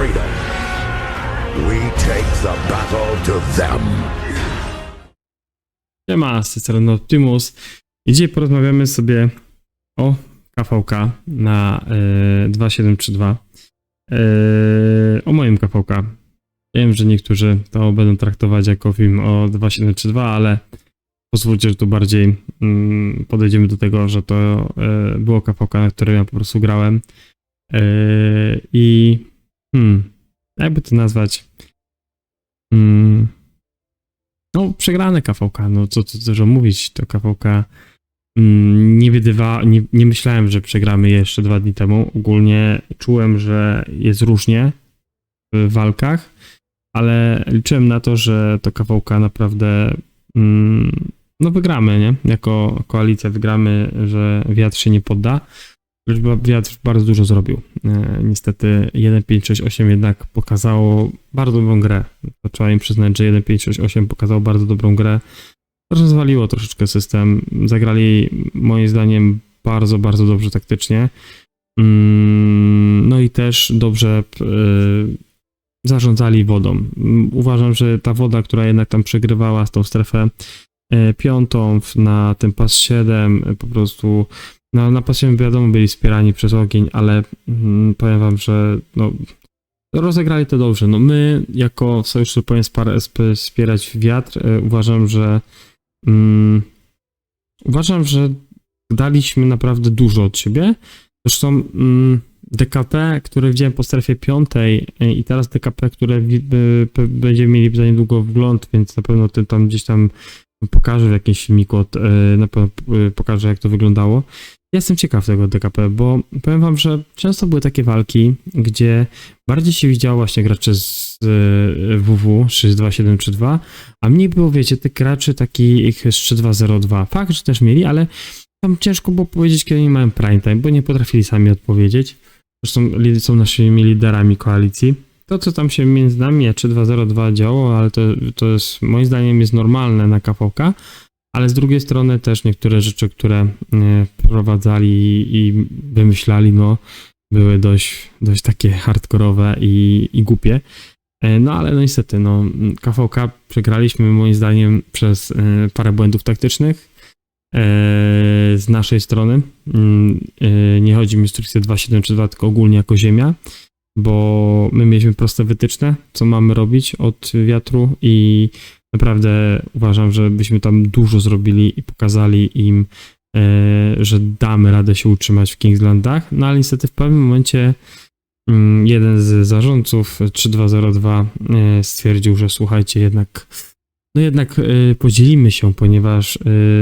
freedom. We take the battle to them. Siema, z tej strony Optimus. I dzisiaj porozmawiamy sobie o KVK na e, 2732. E, o moim KVK. Wiem, że niektórzy to będą traktować jako film o 2732, ale pozwólcie, że tu bardziej mm, podejdziemy do tego, że to e, było KVK, na którym ja po prostu grałem. E, I hmm, jakby to nazwać? Mm, no, przegrane KVK, no co tu dużo mówić, to KVK mm, nie wiedywa, nie, nie myślałem, że przegramy jeszcze dwa dni temu. Ogólnie czułem, że jest różnie w walkach, ale liczyłem na to, że to KVK naprawdę mm, no wygramy, nie? Jako koalicja wygramy, że wiatr się nie podda. Wiatr bardzo dużo zrobił. E, niestety 1568 jednak pokazało bardzo dobrą grę. To trzeba im przyznać, że 1568 pokazał bardzo dobrą grę. Rozwaliło troszeczkę system. Zagrali moim zdaniem bardzo, bardzo dobrze taktycznie. Mm, No i też dobrze e, zarządzali wodą. Uważam, że ta woda, która jednak tam przegrywała z tą strefę e, piątą na ten pas 7, e, po prostu no, na pasie wiadomo byli wspierani przez ogień, ale mm, powiem wam, że no, rozegrali to dobrze. No, my jako sojusz, sp- wspierać wiatr, e, uważam, że mm, uważam, że daliśmy naprawdę dużo od siebie. Zresztą mm, DKP, które widziałem po strefie piątej e, i teraz DKP, które pe- będziemy mieli za niedługo wgląd, więc na pewno ty tam gdzieś tam pokażę w jakimś filmiku, od, e, na pewno e, pokażę jak to wyglądało. Jestem ciekaw tego DKP, bo powiem wam, że często były takie walki, gdzie bardziej się widziało właśnie graczy z e, WW 62732, a mniej było, wiecie, tych graczy takich z 3202. Fakt, że też mieli, ale tam ciężko było powiedzieć, kiedy oni mają prime time, bo nie potrafili sami odpowiedzieć. Zresztą są naszymi liderami koalicji. To, co tam się między nami a 3202 działo, ale to, to jest, moim zdaniem, jest normalne na KVK, ale z drugiej strony też niektóre rzeczy, które e, wprowadzali i wymyślali, no, były dość, dość takie hardkorowe i, i głupie. E, No ale no niestety, no, KVK przegraliśmy moim zdaniem przez e, parę błędów taktycznych z naszej strony. Mm, Nie chodzi mi o instrukcję 2.7.3.2, tylko ogólnie jako ziemia, bo my mieliśmy proste wytyczne, co mamy robić od wiatru i naprawdę uważam, że byśmy tam dużo zrobili i pokazali im, e, że damy radę się utrzymać w Kingslandach, no ale niestety w pewnym momencie mm, jeden z zarządców 3202 e, stwierdził, że słuchajcie, jednak no jednak e, podzielimy się, ponieważ e,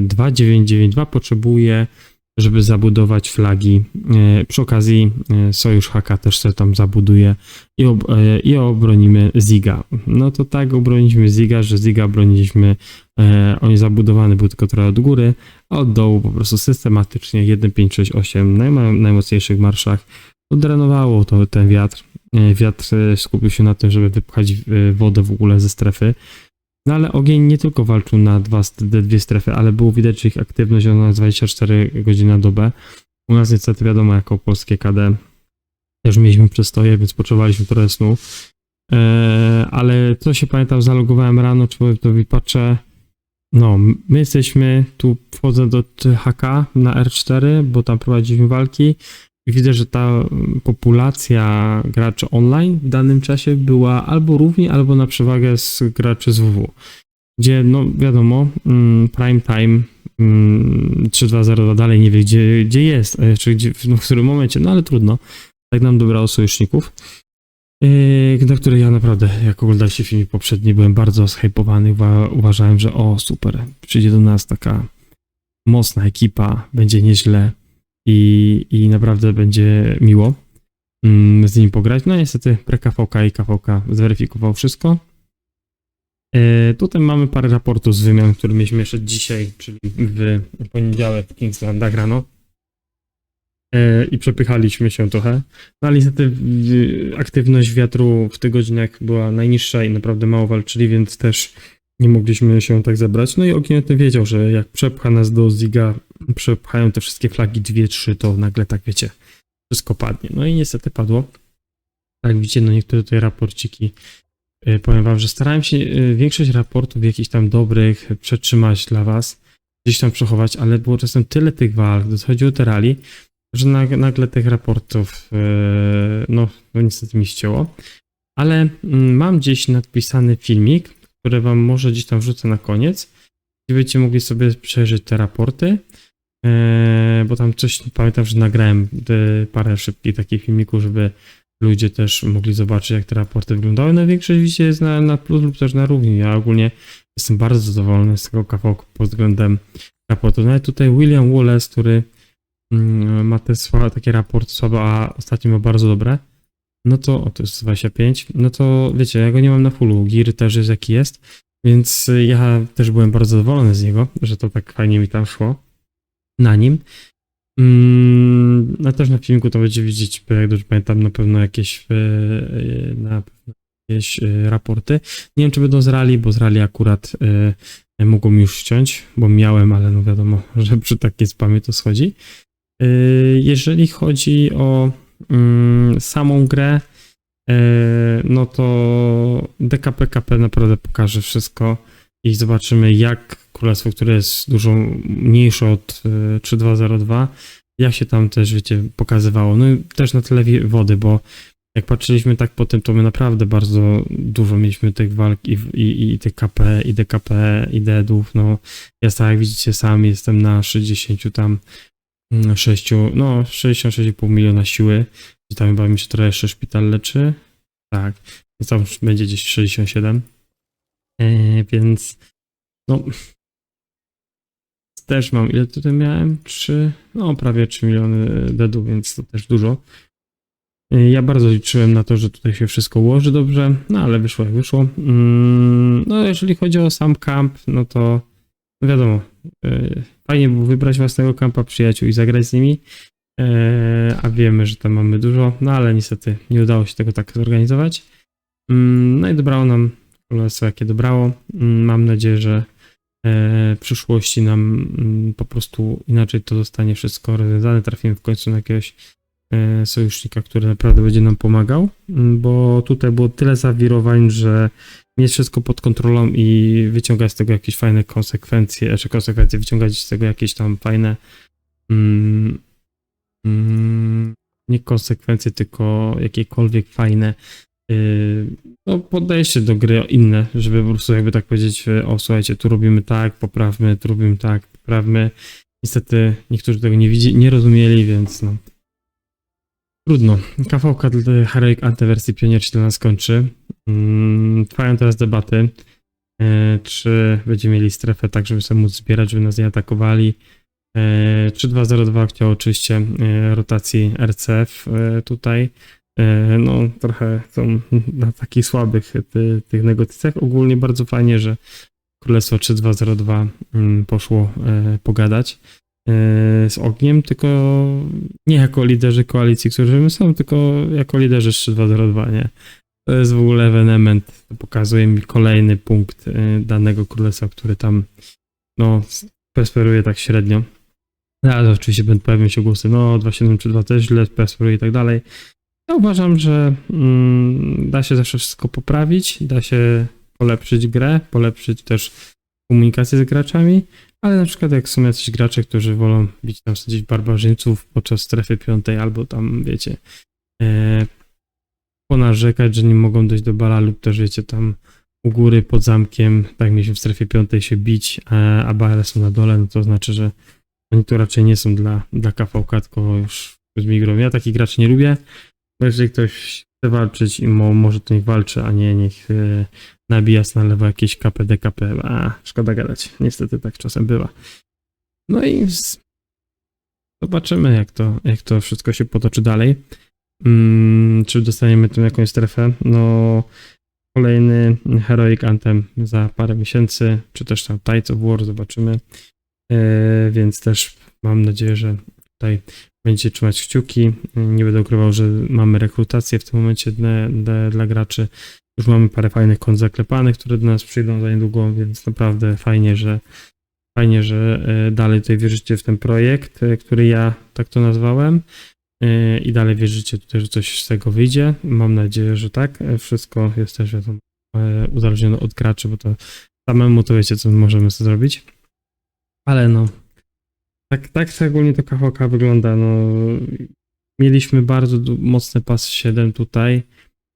2992 potrzebuje, żeby zabudować flagi. E, Przy okazji e, Sojusz Haka też sobie tam zabuduje i, ob, e, i obronimy Ziga. No to tak obroniliśmy Ziga, że Ziga obroniliśmy, e, on zabudowany był tylko trochę od góry, a od dołu po prostu systematycznie 1568 na najmo- najmocniejszych marszach odrenowało to ten wiatr. Wiatr skupił się na tym, żeby wypchać wodę w ogóle ze strefy. No ale ogień nie tylko walczył na dwa, te dwie strefy, ale było widać, że ich aktywność ona jest 24 godziny na dobę. U nas niestety wiadomo, jako polskie KD też mieliśmy przestoje, więc potrzebowaliśmy trochę snu. Eee, ale co się pamiętam, zalogowałem rano, czy to patrzę, no, my jesteśmy, tu wchodzę do HK na R4, bo tam prowadziliśmy walki widzę, że ta mm, populacja graczy online w danym czasie była albo równie, albo na przewagę z graczy z WW. Gdzie, no wiadomo, mm, prime time mm, 3202 dalej nie wie, gdzie, gdzie jest, czy gdzie, no, w którym momencie, no ale trudno. Tak nam dobrało sojuszników. Yy, na które ja naprawdę, jak oglądaliście film poprzedni, byłem bardzo zhypowany. Uwa- uważałem, że o super, przyjdzie do nas taka mocna ekipa, będzie nieźle i, i naprawdę będzie miło mm, z nimi pograć. No niestety pre-KVK i KVK zweryfikował wszystko. Yy, tutaj mamy parę raportów z wymian, które mieliśmy jeszcze dzisiaj, czyli w poniedziałek w Kingslandach rano. Yy, I przepychaliśmy się trochę. No ale niestety aktywność wiatru w tych godzinach była najniższa i naprawdę mało walczyli, więc też nie mogliśmy się tak zebrać. No i Ogień o tym wiedział, że jak przepcha nas do Ziga, przepchają te wszystkie flagi dwie, trzy, to nagle tak wiecie, wszystko padnie. No i niestety padło. Tak widzicie, no niektóre tutaj raporciki, y, powiem wam, że starałem się y, większość raportów jakichś tam dobrych przetrzymać dla was, gdzieś tam przechować, ale było czasem tyle tych walk, dochodziło te rally, że nag- nagle tych raportów, y, no, no niestety mi ścięło. Ale mm, mam gdzieś napisany filmik, który wam może gdzieś tam wrzucę na koniec, gdzie będziecie mogli sobie przejrzeć te raporty, e, bo tam coś, pamiętam, że nagrałem te parę szybkich takich filmików, żeby ludzie też mogli zobaczyć, jak te raporty wyglądały. No większość widzicie jest na, na plus lub też na równi. Ja ogólnie jestem bardzo zadowolony z tego kawałku pod względem raportu. Nawet tutaj William Wallace, który mm, ma te słabe, takie raporty słabe, a ostatnio ma bardzo dobre. No to, o to jest 25, no to wiecie, ja go nie mam na fullu, Gear też jest jaki jest, więc ja też byłem bardzo zadowolony z niego, że to tak fajnie mi tam szło na nim. Mm, no też na filmiku to będzie widzieć, jak dobrze pamiętam, na pewno jakieś, y, y, na pewno jakieś y, raporty. Nie wiem, czy będą z bo z akurat mogą już ściąć, bo miałem, ale no wiadomo, że przy takiej spamie to schodzi. Jeżeli chodzi o mm, samą grę, no to DKPKP naprawdę pokaże wszystko i zobaczymy jak królestwo, które jest dużo mniejsze od y, 3202, jak się tam też, wiecie, pokazywało. No i też na tle wody, bo jak patrzyliśmy tak po tym, to my naprawdę bardzo dużo mieliśmy tych walk i, i, i tych KP, i DKP, i deadów, no ja tak jak widzicie sami jestem na 60 tam mm, 6, no 66,5 miliona siły, i tam chyba mi się trochę jeszcze szpital leczy, tak, więc tam będzie gdzieś 67, więc no też mam, ile tutaj miałem? 3, no prawie 3 miliony deadów, więc to też dużo. Ja bardzo liczyłem na to, że tutaj się wszystko ułoży dobrze, no ale wyszło jak wyszło. Mm, No jeżeli chodzi o sam kamp, no to wiadomo, e, fajnie było wybrać własnego kampa przyjaciół i zagrać z nimi, e, a wiemy, że tam mamy dużo, no ale niestety nie udało się tego tak zorganizować. Mm, No i dobrało nam królestwo, jakie dobrało. Mm, Mam nadzieję, że e, w przyszłości nam mm, po prostu inaczej to zostanie wszystko rozwiązane. Trafimy w końcu na jakiegoś e, sojusznika, który naprawdę będzie nam pomagał, m, bo tutaj było tyle zawirowań, że mieć wszystko pod kontrolą i wyciągać z tego jakieś fajne konsekwencje, czy konsekwencje, wyciągać z tego jakieś tam fajne mm, mm, nie konsekwencje, tylko jakiekolwiek fajne no, podejście do gry inne, żeby po prostu jakby tak powiedzieć, e, o słuchajcie, tu robimy tak, poprawmy, tu robimy tak, poprawmy. Niestety niektórzy tego nie widzi, nie rozumieli, więc no, Trudno. KVK dla Heroic Antywersji Pionier się dla nas kończy. Mm, Trwają teraz debaty, e, czy będziemy mieli strefę tak, żeby sobie móc zbierać, żeby nas nie atakowali. E, 3202 chciał oczywiście e, rotacji RCF e, tutaj. E, No, trochę są na takich słabych ty, tych negocjacjach. Ogólnie bardzo fajnie, że Królestwo 3202 mm, poszło e, pogadać e, z ogniem, tylko nie jako liderzy koalicji, którzy my są, tylko jako liderzy z 3202, nie? To jest w ogóle ewenement, to pokazuje mi kolejny punkt e, danego królestwa, który tam no, prosperuje tak średnio. No, ale oczywiście będą pojawią się głosy, no 2732 też źle prosperuje i tak dalej. Ja uważam, że mm, da się zawsze wszystko poprawić, da się polepszyć grę, polepszyć też komunikację z graczami, ale na przykład jak są jacyś gracze, którzy wolą bić tam sadzić barbarzyńców podczas strefy piątej albo tam, wiecie, e, ponarzekać, że nie mogą dojść do bala lub też, wiecie, tam u góry pod zamkiem, tak mieliśmy w strefie piątej się bić, a, a bale są na dole, no to znaczy, że oni tu raczej nie są dla, dla KVK, tylko już z migrą. Ja takich graczy nie lubię, jeżeli ktoś chce walczyć i mo, może to niech walczy, a nie niech e, nabija na lewo jakieś KP, DKP. A, szkoda gadać. Niestety tak czasem bywa. No i z... zobaczymy, jak to, jak to wszystko się potoczy dalej. Mm, czy dostaniemy tu jakąś strefę? No, kolejny Heroic Anthem za parę miesięcy, czy też tam Tides of War, zobaczymy. E, więc też mam nadzieję, że tutaj będziecie trzymać kciuki. Nie będę ukrywał, że mamy rekrutację w tym momencie dla, dla, dla graczy. Już mamy parę fajnych kont zaklepanych, które do nas przyjdą za niedługo, więc naprawdę fajnie, że fajnie, że e, dalej tutaj wierzycie w ten projekt, e, który ja tak to nazwałem. Yy, I dalej wierzycie tutaj, że coś z tego wyjdzie. Mam nadzieję, że tak. Wszystko jest też wiadomo uzależnione od graczy, bo to samemu to wiecie, co możemy sobie zrobić. Ale no, tak, tak to ogólnie to KVK wygląda. No, mieliśmy bardzo mocny pas 7 tutaj.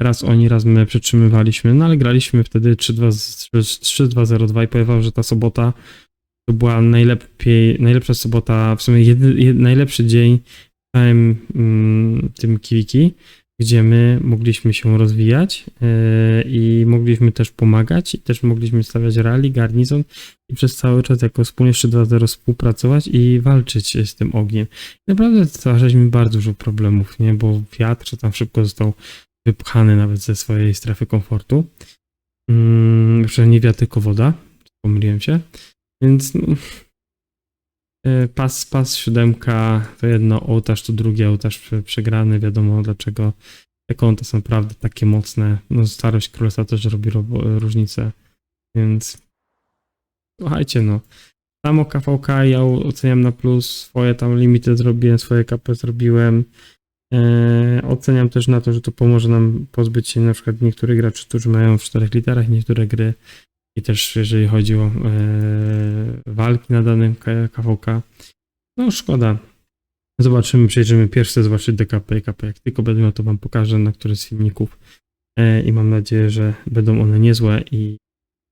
Raz oni, raz my przytrzymywaliśmy, no ale graliśmy wtedy 3-2 z- 3-2-0-2 i powiem że ta sobota to była najlepiej, najlepsza sobota, w sumie jedy, jed, najlepszy dzień w całym mm, tym Kiwiki, gdzie my mogliśmy się rozwijać yy, i mogliśmy też pomagać i też mogliśmy stawiać rally, garnizon i przez cały czas jako wspólnie 3-2-0 współpracować i walczyć z tym ogniem. Naprawdę stwarzaliśmy bardzo dużo problemów, nie? Bo wiatr tam szybko został wypchany nawet ze swojej strefy komfortu. Mm, że nie wiatr, tylko woda. Pomyliłem się. Więc no, e, pas, pas siódemka to jedno, ołtarz to drugi, ołtarz prze- przegrany, wiadomo dlaczego te konta są naprawdę takie mocne. No starość królestwa też robi ro- różnicę, więc słuchajcie no. Samo KVK ja oceniam na plus, swoje tam limity zrobiłem, swoje KP zrobiłem. E, oceniam też na to, że to pomoże nam pozbyć się na przykład niektórych graczy, którzy mają w czterech literach niektóre gry i też jeżeli chodzi o e, walki na danym KVK. No szkoda. Zobaczymy, przejrzymy pierwsze, zobaczyć DKP i KP. Jak tylko będę miał, to wam pokażę na któryś z filmików e, i mam nadzieję, że będą one niezłe i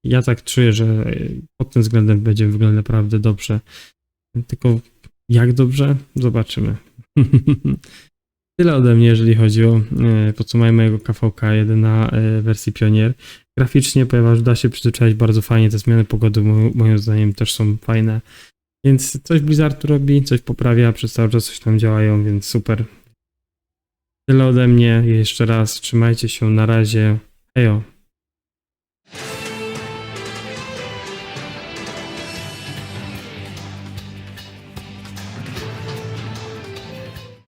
ja tak czuję, że e, pod tym względem będzie wyglądać naprawdę dobrze. Tylko jak dobrze? Zobaczymy. Tyle ode mnie, jeżeli chodzi o e, podsumowanie mojego KVK 1 na e, wersji Pionier. Graficznie, ponieważ da się przyzwyczaić bardzo fajnie, te zmiany pogody mo- moim zdaniem też są fajne. Więc coś Blizzard robi, coś poprawia, przez cały czas coś tam działają, więc super. Tyle ode mnie. Jeszcze raz trzymajcie się, na razie. Hejo.